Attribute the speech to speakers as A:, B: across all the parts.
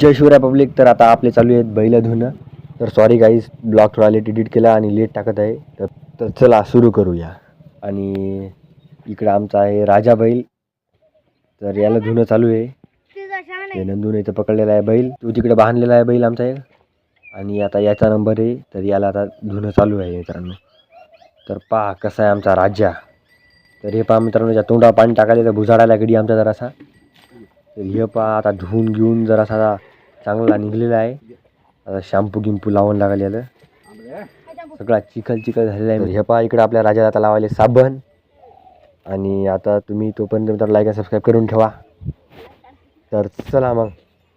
A: जय Shivray public. तर आता आपले चालू आहेत बैल धुणं. तर सॉरी गाईज ब्लॉग थोडा लेट एडिट केला आणि लेट टाकत आहे. तर तर चला सुरू करूया. आणि इकडं आमचा आहे राजा बैल. तर याला धुणं चालू आहे. नंदून इथं पकडलेला आहे बैल. तो तिकडे बांधलेला आहे बैल आमचा एक. आणि आता याचा नंबर आहे. तर याला आता धुणं चालू आहे मित्रांनो. तर पहा कसा आहे आमचा राजा. तर हे पहा मित्रांनो ज्या तोंडावर पाणी टाकायला तर भुजाडायला गडी आमचा जरासा. तर हे पहा आता धुवून घेऊन जरासा चांगला निघलेला आहे. आता शॅम्पू गिंपू लावून लागले याला सगळा चिखल चिखल झालेला आहे. हे पहा इकडे आपल्या राजाला आता लावायला साबण. आणि आता तुम्ही तोपर्यंत मित्रांनो लाईक आणि सबस्क्राईब करून ठेवा. तर चला मग.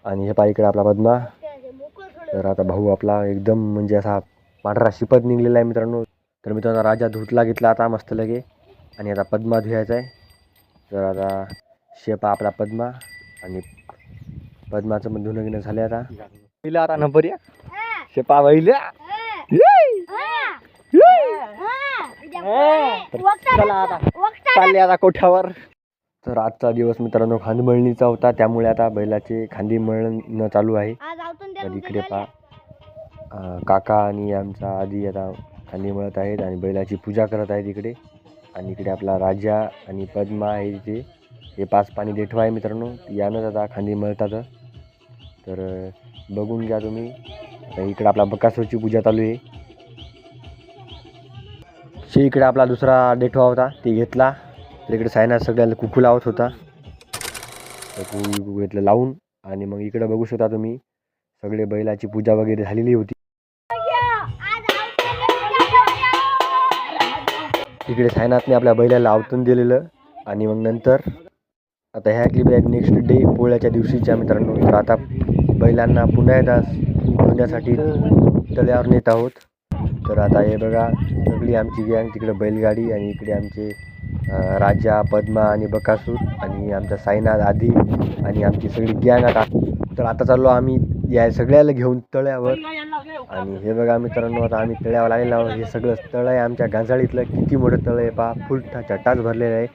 A: आणि हे पहा इकडे आपला पद्मा तर आता भाऊ आपला एकदम म्हणजे असा पांढरा शिपत निघलेला आहे मित्रांनो. तर मित्रांनो राजा धुतला घेतला आता मस्त लगे. आणि आता पद्मा धुयायचा आहे. तर आता शेपा आपला पद्मा. आणि पद्माचं पण धुणं घेणं झालं आता. पहिलं आता नंबर या शेपा पहिल्या चला आता. चालले आता कोठ्यावर तर आजचा दिवस मित्रांनो खांदमळणीचा होता. त्यामुळे आता बैलाचे खांदी मळणं चालू आहे. तर इकडे पहा. काका आणि आमचा आधी आता खांदी मळत आहेत आणि बैलाची पूजा करत आहेत इकडे. आणि इकडे आपला राजा आणि पद्मा आहे इथे. हे पाच पाणी देठवा आहे मित्रांनो. यानंच आता खांदी मळतात तर बघून घ्या तुम्ही. इकडं आपला बकासूरची पूजा चालू आहे. शे इकडे आपला दुसरा डेठवा होता ते घेतला. तर इकडे सायना सगळ्याला कुकू लावत होता. तर कुकू घेतलं लावून. आणि मग इकडे बघू शकता तुम्ही सगळे बैलाची पूजा वगैरे झालेली होती. इकडे सायनाथने आपल्या बैलाला आवतून दिलेलं. आणि मग नंतर आता ह्या क्लिप नेक्स्ट डे पोळ्याच्या दिवशीच्या मित्रांनो. तर आता बैलांना पुन्हा एकदा धुण्यासाठी तळ्यावर नेत आहोत. तर आता हे बघा सगळी आमची गँग तिकडे बैलगाडी आणि इकडे आमचे राजा पद्मा आणि बकासूर आणि आमचा साईनाथ आधी आणि आमची सगळी गँग आता. तर आता चाललो आम्ही या सगळ्याला घेऊन तळ्यावर. आणि हे बघा मित्रांनो आता आम्ही तळ्यावर आलेलो आहोत. हे सगळं तळ आहे आमच्या गांजाळीतलं किती मोठं तळ आहे पहा. फुल चटाच भरलेलं आहे.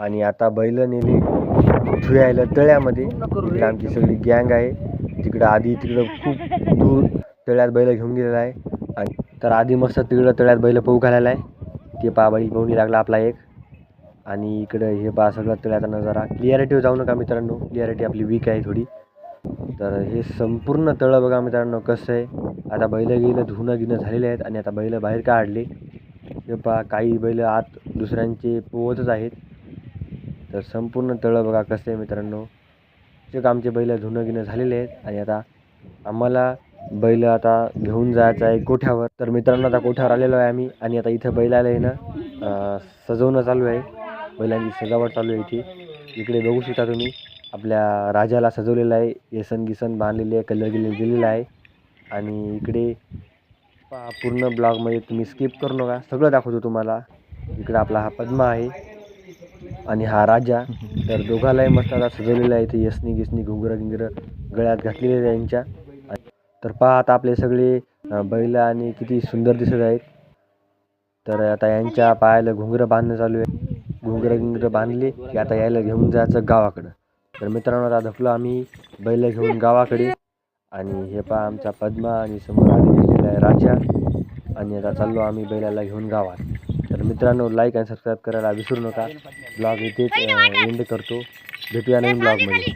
A: आणि आता बैल नेली. धुयायला तळ्यामध्ये. इकडे आमची सगळी गँग आहे. तिकडं आधी तिकडं खूप दूर तळ्यात बैल घेऊन गेलेला आहे. आणि तर आधी मस्त तिकडं तळ्यात बैल पाहू घालायला आहे. ते पहा बैल पाहून लागला आपला एक. आणि इकडं हे पहा सगळं तळ्याचा नजारा. क्लिअरिटी जाऊ नका मित्रांनो. क्लिअरिटी आपली वीक आहे थोडी. तर हे संपूर्ण तळं बघा मित्रांनो कसं आहे. आता बैल गेलं धुणं गिणं झालेले आहेत. आणि आता बैल बाहेर काढले. हे पहा काही बैल आत दुसऱ्यांचे पोहतच आहेत. तर संपूर्ण तळं बघा कसं आहे मित्रांनो. जे आमचे बैल धुणं गिणं झालेले आहेत. आणि आता आम्हाला बैल आता घेऊन जायचं आहे कोठ्यावर. तर मित्रांनो आता कोठ्यावर आलेलो आहे आम्ही. आणि आता इथं बैलाला आहे ना सजवणं चालू आहे. बैलांची सजावट चालू आहे इथे. इकडे बघू शकता तुम्ही आपल्या राजाला सजवलेलं आहे. येसन गिसन बांधलेले आहे कलर गिलर दिलेला आहे. आणि इकडे पूर्ण ब्लॉगमध्ये तुम्ही स्किप करू नका. सगळं दाखवतो तुम्हाला. इकडं आपला हा पद्मा आहे. आणि हा राजा तर दोघालाही मस्त आता आहे. इथे यसनी गिसनी घुंगरं गिंगरं गळ्यात घातलेले आहे यांच्या. तर पहा आता आपले सगळे बैल आणि किती सुंदर दिसत आहेत. तर आता यांच्या पायाला घुंगरं बांधणं चालू आहे. घुंगरं गिंगरं बांधले की आता यायला घेऊन जायचं गावाकडं. तर मित्रांनो आता धकलो आम्ही बैल घेऊन गावाकडे. आणि हे पहा आमचा पद्मा आणि समोर आलेला आहे राजा. आणि आता चाललो आम्ही बैलाला घेऊन गावात. तर मित्रांनो लाईक आणि सबस्क्राईब करायला विसरू नका. ब्लॉग इथेच एंड करतो. भेटूया नवीन ब्लॉगमध्ये